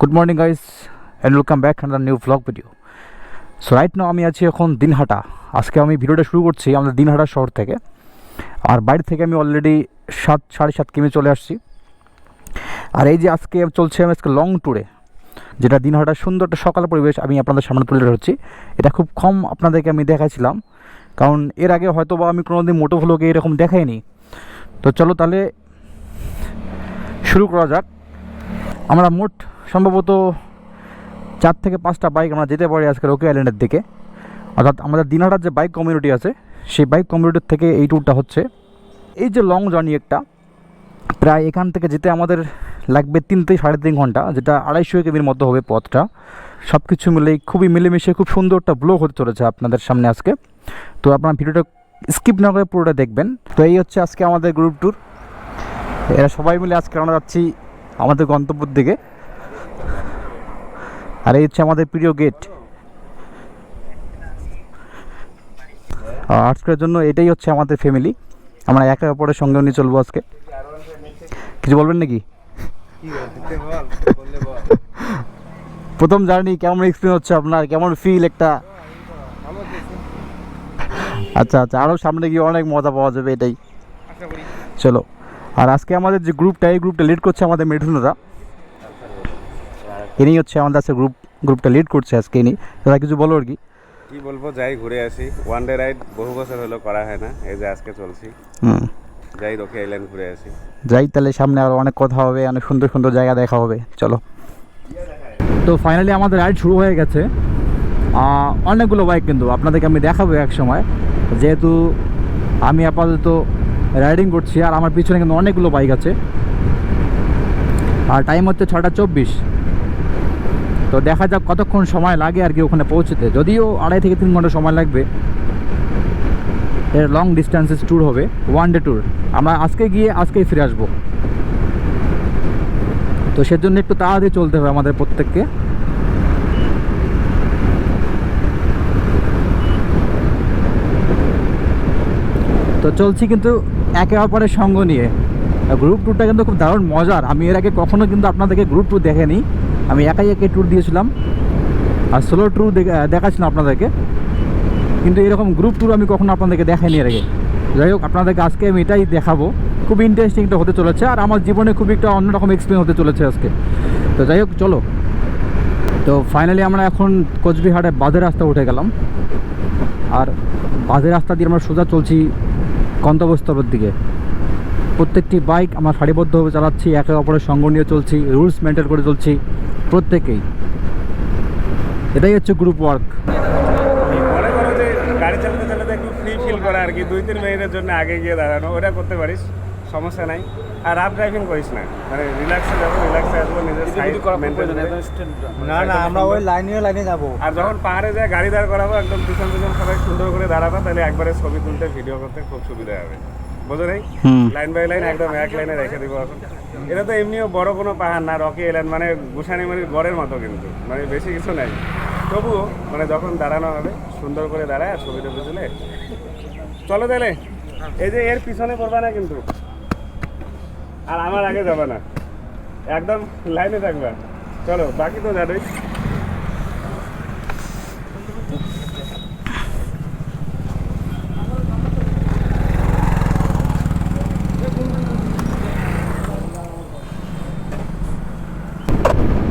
Good morning guys and welcome back under new blog video so right now আমি আছি এখন দিনহাটা। আজকে আমি ভিডিওটা শুরু করছি আমাদের দিনহাটা শহর থেকে। আর বাইরে থেকে আমি অলরেডি সাত, সাড়ে সাত কিমি চলে আসছি। আর এই যে আজকে চলছে আমি আজকে লং ট্যুরে যেটা দিনহাটার সুন্দর একটা সকাল পরিবেশ আমি আপনাদের সামনে তুলে ধরছি। এটা খুব কম আপনাদেরকে আমি দেখাইছিলাম, কারণ এর আগে হয়তো বা আমি কোনোদিন মোটো ভ্লগে এরকম দেখাইনি। তো চলো তাহলে শুরু করা যাক। আমরা মোট সম্ভবত চার থেকে পাঁচটা বাইক আমরা যেতে পারি আজকে রকি আইল্যান্ডের দিকে। অর্থাৎ আমাদের দিনহাটার যে বাইক কমিউনিটি আছে, সেই বাইক কমিউনিটির থেকে এই ট্যুরটা হচ্ছে। এই যে লং জার্নি একটা, প্রায় এখান থেকে যেতে আমাদের লাগবে তিন থেকে সাড়ে তিন ঘণ্টা, যেটা আড়াইশো কেমির মতো হবে পথটা। সব কিছু মিলেই খুবই মিলেমিশে, খুব সুন্দর একটা ব্লগ হতে চলেছে আপনাদের সামনে আজকে। তো আপনার ভিডিওটা স্কিপ না করে পুরোটা দেখবেন। তো এই হচ্ছে আজকে আমাদের গ্রুপ ট্যুর এরা সবাই মিলে আজকে আমরা যাচ্ছি আমাদের গন্তব্যের দিকে। আর এই হচ্ছে আমাদের প্রিয় গেট আজকের জন্য এটাই হচ্ছে আমাদের ফ্যামিলি আমরা একে অপরের সঙ্গে নিয়ে চলবো আজকে। কিছু বলবেন নাকি? প্রথম জার্নি কেমন এক্সপিরিয়েন্স হচ্ছে আপনার? কেমন ফিল একটা? আচ্ছা আচ্ছা আরও সামনে গিয়ে অনেক মজা পাওয়া যাবে এটাই। চলো, আর আজকে আমাদের যে গ্রুপটা এই গ্রুপটা লিড করছে আমাদের মিঠুনরা। ইনি হচ্ছে আমাদের আজকে গ্রুপ গ্রুপটা লিড করছে আজকে ইনি। দাদা কিছু বলো আর কি? কি বলব যাই ঘুরে আসি। ওয়ান ডে রাইড বহু বছর হলো করা হয় না এই যে আজকে চলছি। হুম। যাই রকি আইল্যান্ড ঘুরে আসি। যাই তাহলে সামনে আরও অনেক কথা হবে অনেক সুন্দর সুন্দর জায়গা দেখা হবে। চলো। তো ফাইনালি আমাদের রাইড শুরু হয়ে গেছে। অনেকগুলো বাইক কিন্তু আপনাদেরকে আমি দেখাবো এক সময়। যেহেতু আমি আপাতত রাইডিং করছি আর আমার পিছনে কিন্তু অনেকগুলো বাইক আছে। আর টাইম হচ্ছে ছটা চব্বিশ। তো দেখা যাক কতক্ষণ সময় লাগে আর কি ওখানে পৌঁছতে। যদিও আড়াই থেকে তিন ঘণ্টা সময় লাগবে। এর লং ডিস্টেন্সেস ট্যুর হবে ওয়ান ডে ট্যুর আমরা আজকে গিয়ে আজকেই ফিরে আসব। তো সেজন্য একটু তাড়াতাড়ি চলতে হবে আমাদের প্রত্যেককে। তো চলছি কিন্তু একে অপরের সঙ্গ নিয়ে। গ্রুপ ট্যুরটা কিন্তু খুব দারুণ মজার। আমি এর আগে কখনো কিন্তু আপনাদেরকে গ্রুপ ট্যুর দেখেনি। আমি একাই একে ট্যুর দিয়েছিলাম। আর সোলো ট্যুর দেখাচ্ছিলাম আপনাদেরকে। কিন্তু এরকম গ্রুপ ট্যুর আমি কখনো আপনাদেরকে দেখাইনি এর আগে। যাই হোক, আপনাদেরকে আজকে আমি এটাই দেখাবো। খুব ইন্টারেস্টিংটা হতে চলেছে আর আমার জীবনে খুব একটা অন্যরকম এক্সপিরিয়েন্স হতে চলেছে আজকে। তো যাই হোক, চলো। তো ফাইনালি আমরা এখন কোচবিহারে বাঁধের রাস্তা উঠে গেলাম। আর বাঁধের রাস্তা দিয়ে আমরা সোজা চলছি গন্তব্যস্থলের দিকে। প্রত্যেকটি বাইক আমরা সারিবদ্ধভাবে চালাচ্ছি একে অপরের সঙ্গ নিয়ে চলছি রুলস মেনটেন করে চলছি প্রত্যেকেই। এটাই হচ্ছে গ্রুপ ওয়ার্ক মনে যে গাড়ি চালাতে চালাতে একটু ফ্রি ফিল করা আর কি দুই তিন মিনিটের জন্য আগে গিয়ে দাঁড়ানো ওটা করতে পারিস সমস্যা নাই। আর রাফ ড্রাইভিং করিস না মানে রিল্যাক্সে যাব রিল্যাক্সে আসব নিজের সাইড না না আমরা ওই লাইনে লাইনে যাব। আর যখন পাহাড়ে যায় গাড়ি দাঁড় করাবো একদম পিছন পিছন সবাই সুন্দর করে দাঁড়াবো তাহলে একবারে ছবি তুলতে ভিডিও করতে খুব সুবিধা হবে। বোঝো নেই? লাইন বাই লাইন একদম এক লাইনে রেখে দিব। এখন এটা তো এমনিও বড় কোনো পাহাড় না রকি আইল্যান্ড মানে গুসানিমারির গড়ের মতো কিন্তু মানে বেশি কিছু নাই। তবুও মানে যখন দাঁড়ানো হবে সুন্দর করে দাঁড়ায় আর ছবি টবি তুলে। চলো তাহলে এই যে এর পিছনে পড়বা না কিন্তু আর আমার আগে যাবে না। একদম লাইনে থাকবা। চলো বাকি তো জানোই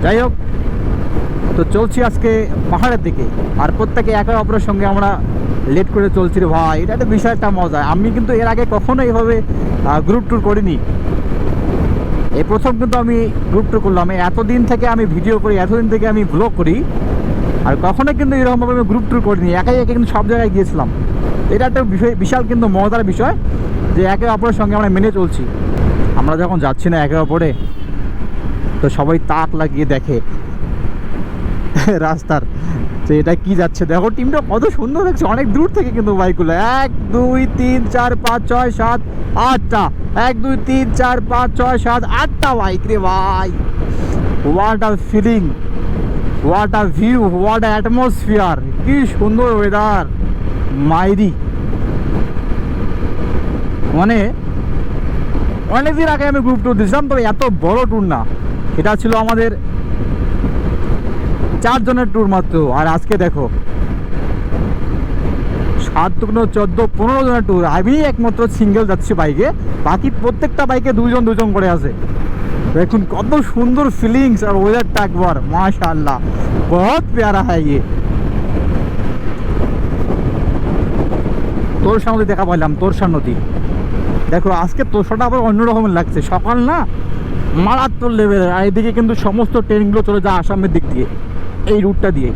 যাই হোক, তো চলছি আজকে পাহাড়ের দিকে। আর প্রত্যেকে একে অপরের সঙ্গে আমরা লেট করে চলছি রে ভাই। এটা একটা একটা মজা। আমি কিন্তু এর আগে কখনো এইভাবে গ্রুপ ট্যুর করিনি। এই প্রথম কিন্তু আমি গ্রুপ ট্যুর করলাম। এতদিন থেকে আমি ভিডিও করি, এতদিন থেকে আমি ব্লগ করি। আর কখনো কিন্তু এরকমভাবে আমি গ্রুপ ট্যুর করিনি। একাই একে কিন্তু সব জায়গায় গিয়েছিলাম। এটা একটা বিষয়, বিশাল কিন্তু মজার বিষয় যে একে অপরের সঙ্গে আমরা মেনে চলছি। আমরা যখন যাচ্ছি না একে অপরে তো সবাই তাক লাগিয়ে দেখে রাস্তার যে এটা কি যাচ্ছে? দেখো, টিমটা কত সুন্দর দেখছে অনেক দূর থেকে কিন্তু বাইকগুলো। এক, দুই, তিন, চার, পাঁচ, ছয়, সাত, আটটা। এক, দুই, তিন, চার, পাঁচ, ছয়, সাত, আটটা বাইক রে ভাই। What a feeling what a view what atmosphere কি সুন্দর ওয়েদার মাইরি। মানে অনেকদিন আগে আমি গ্রুপ ট্যুর দিয়েছিলাম, তবে এত বড় ট্যুর না। এটা ছিল আমাদের চারজনের ট্যুর মাত্র। আর আজকে দেখো, সাত দুগুণ চোদ্দ, পনেরো জনের ট্যুর আমি একমাত্র সিঙ্গেল যাচ্ছি বাইকে বাকি প্রত্যেকটা বাইকে দুজন দুজন করে আছে দেখুন, কত সুন্দর ফিলিংস আর ওয়েদারটা একবার, মাশাআল্লাহ। বহুত প্যারা হ্যাঁ ইয়ে তোরসা নদী দেখা পাইলাম তোরসা নদী। দেখো, আজকে তোর তোরসাটা আবার অন্যরকম লাগছে। সকাল না? মারাত্মক লেভেলের আর এদিকে কিন্তু সমস্ত ট্রেনগুলো চলে যায় আসামের দিক দিয়ে, এই রুটটা দিয়ে।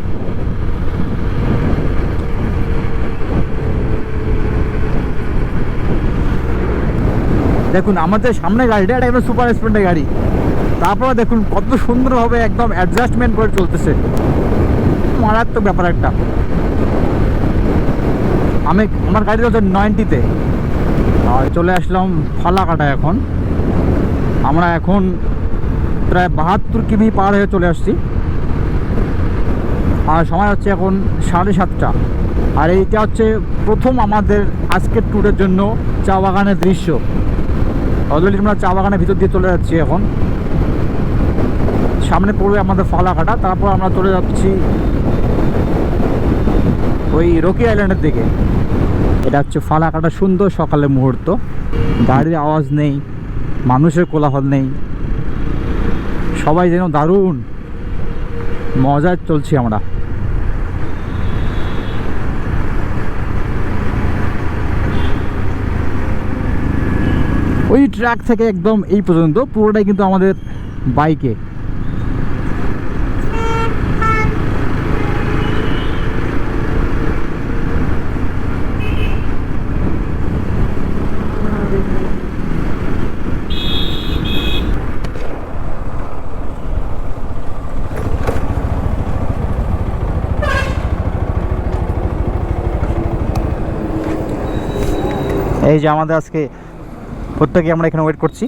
দেখুন, আমাদের সামনে গাড়িটা একটা সুপার স্প্লেন্ডার গাড়ি। তারপরে দেখুন, কত সুন্দরভাবে একদম অ্যাডজাস্টমেন্ট করে চলতেছে। মারাত্মক ব্যাপার একটা। আমি, আমার গাড়ি হচ্ছে নাইনটিতে আর চলে আসলাম ফালাকাটা এখন। আমরা এখন প্রায় বাহাত্তর কিমি পার হয়ে চলে আসছি। আর সময় হচ্ছে এখন সাড়ে সাতটা। আর এইটা হচ্ছে প্রথম আমাদের আজকের ট্যুরের জন্য চা বাগানের দৃশ্য। অলরেডি আমরা চা বাগানের ভিতর দিয়ে চলে যাচ্ছি এখন। সামনে পড়বে আমাদের ফালাকাটা, তারপর আমরা চলে যাচ্ছি ওই রকি আইল্যান্ডের দিকে। এটা হচ্ছে ফালাকাটা সুন্দর সকালের মুহূর্ত। গাড়ির আওয়াজ নেই। মানুষের কোলাহল নেই। সবাই যেন দারুণ মজায় চলছি আমরা। ওই ট্র্যাক থেকে একদম এই পর্যন্ত, পুরোটাই কিন্তু আমাদের বাইকে। এই যে আমাদের আজকে প্রত্যেকে আমরা এখানে ওয়েট করছি।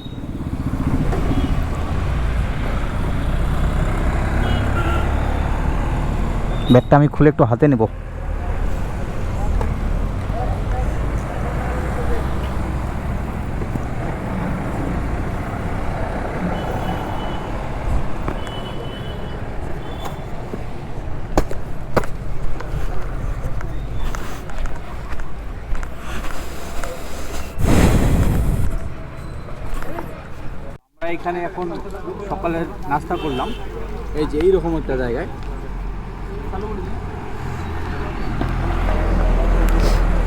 ব্যাগটা আমি খুলে একটু হাতে নেব। এখানে এখন সকালের নাস্তা করলাম। এই যে এইরকম একটা জায়গায়।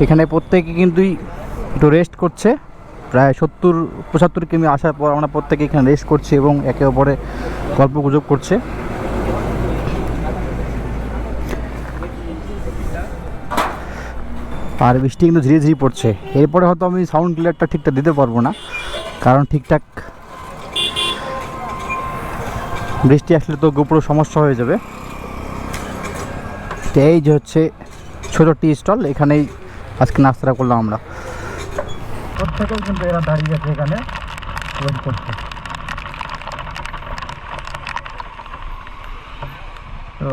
এখানে প্রত্যেকে কিন্তু একটু রেস্ট করছে। প্রায় সত্তর, পঁচাত্তর কিমি আসার পর আমরা প্রত্যেকে এখানে রেস্ট করছি এবং একে অপরে গল্প গুজব করছে। আর বৃষ্টি কিন্তু ধীরে ধীরে পড়ছে। এরপরে হয়তো আমি সাউন্ড ক্লিয়ারটা ঠিকঠাক দিতে পারব না। কারণ ঠিকঠাক বৃষ্টি আসলে তো গোপুরো সমস্যা হয়ে যাবে। তো এই যে হচ্ছে ছোটো টি স্টল, এখানেই আজকে নাস্তাটা করলাম আমরা। প্রত্যেকেও কিন্তু এরা দাঁড়িয়ে আছে এখানে। করছে। তো